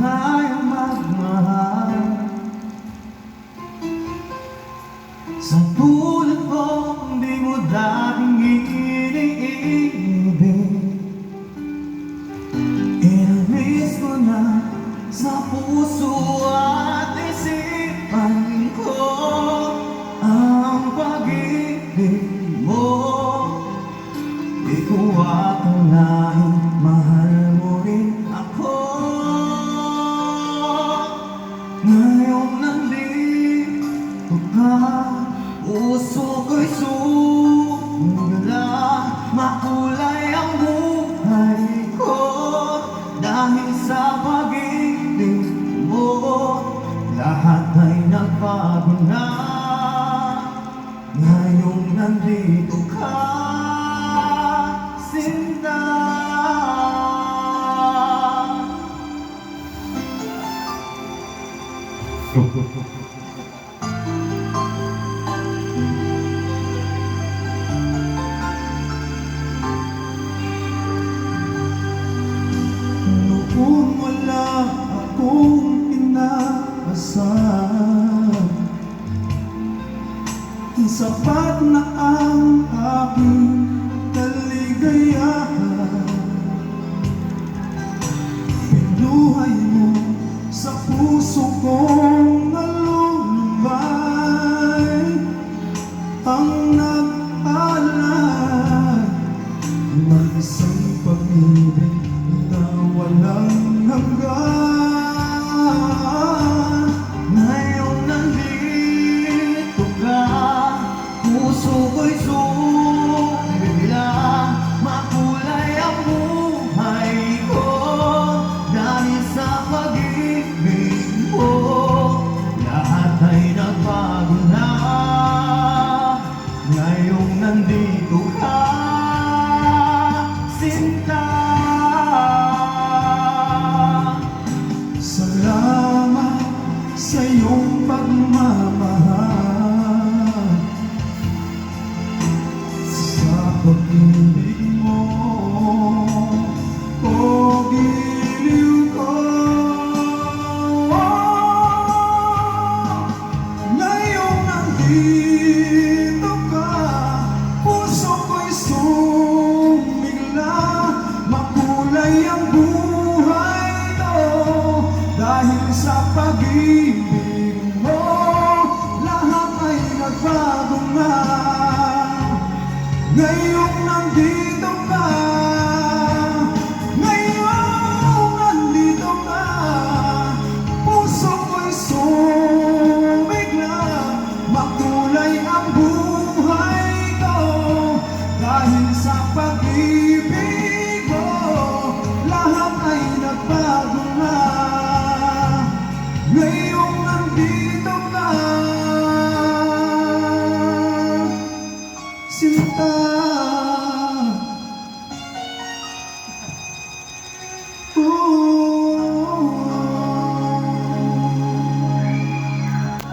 kaya magmahal. Sa tulad ko, hindi mo dating iniibig. Inalis ko na sa puso at isipan ko Ang pag-ibig mo. Di ko akalain Ngayon nandito ka Puso ko'y sumula Makulay ang buhay ko. Dahil sa pag-ibig mo Lahat ay nagbago na Noong wala akong inaasahan. Sapat na ang nag-alay ng isang pag-ibig na walang hanggan nagbago na Ngayong nandito ka Ooh.